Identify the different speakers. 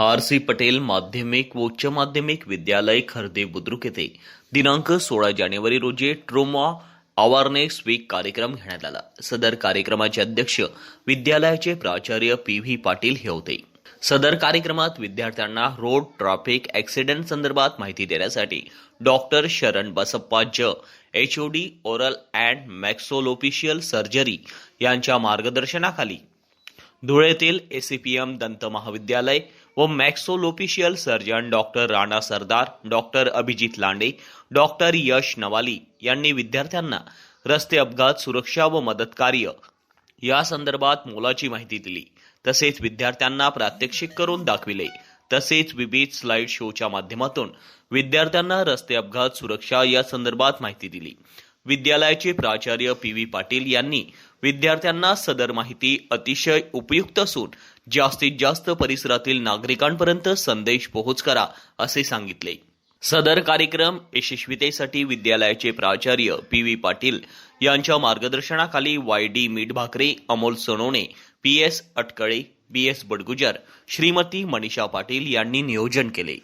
Speaker 1: R C Patel माध्यमिक व उच्च माध्यमिक विद्यालय खर्दे बुद्रुक येथे. दिनांक सोळा जानेवारी रोजी ट्रोमा अवारनेस वीक कार्यक्रम घेण्यात आला. सदर कार्यक्रमाचे अध्यक्ष विद्यालयाचे प्राचार्य पी व्ही पाटील हे होते. सदर कार्यक्रमात विद्यार्थ्यांना रोड ट्रॅफिक ऍक्सिडेंट संदर्भात माहिती देण्यासाठी doctor Sharan Basappa J H O D oral and maxillofacial surgery यांच्या मार्गदर्शनाखाली धुळेतील एसीपीएम दंत महाविद्यालय व maxillofacial surgeon doctor Rana Sardar doctor Abhijit Lande doctor Yash Navali यांनी विद्यार्थ्यांना रस्ते अपघात सुरक्षा व मदत कार्य या संदर्भात मोलाची माहिती दिली. तसेच विद्यार्थ्यांना प्रात्यक्षिक करून दाखविले. तसेच विविध स्लाइड शोच्या माध्यमातून विद्यार्थ्यांना रस्ते अपघात सुरक्षा या संदर्भात माहिती दिली. विद्यालयाचे प्राचार्य पी व्ही पाटील यांनी विद्यार्थ्यांना सदर माहिती अतिशय उपयुक्त असून जास्तीत जास्त परिसरातील नागरिकांपर्यंत संदेश पोहोच करा असे सांगितले. सदर कार्यक्रम यशस्वीतेसाठी विद्यालयाचे प्राचार्य पी व्ही पाटील यांच्या मार्गदर्शनाखाली Y D Mithbhakare Amol Sonawane P S Atkale B S Badgujar Shrimati Manisha Patil यांनी नियोजन केले.